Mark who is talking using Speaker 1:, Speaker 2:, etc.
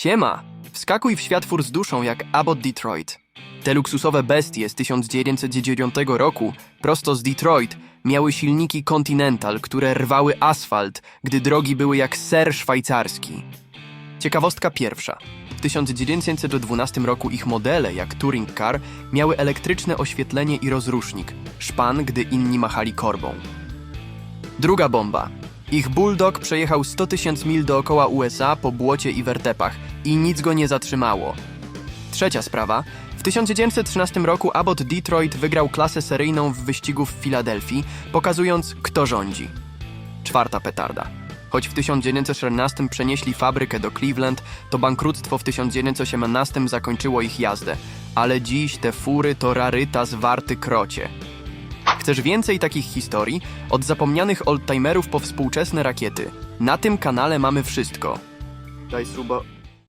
Speaker 1: Siema! Wskakuj w świat fur z duszą jak Abbott Detroit. Te luksusowe bestie z 1909 roku, prosto z Detroit, miały silniki Continental, które rwały asfalt, gdy drogi były jak ser szwajcarski. Ciekawostka pierwsza. W 1912 roku ich modele, jak Touring Car, miały elektryczne oświetlenie i rozrusznik, szpan, gdy inni machali korbą. Druga bomba. Ich Bulldog przejechał 100 tysięcy mil dookoła USA po błocie i wertepach i nic go nie zatrzymało. Trzecia sprawa. W 1913 roku Abbott Detroit wygrał klasę seryjną w wyścigu w Filadelfii, pokazując, kto rządzi. Czwarta petarda. Choć w 1914 przenieśli fabrykę do Cleveland, to bankructwo w 1918 zakończyło ich jazdę. Ale dziś te fury to rarytas warty krocie. Chcesz więcej takich historii? Od zapomnianych oldtimerów po współczesne rakiety. Na tym kanale mamy wszystko. Daj suba,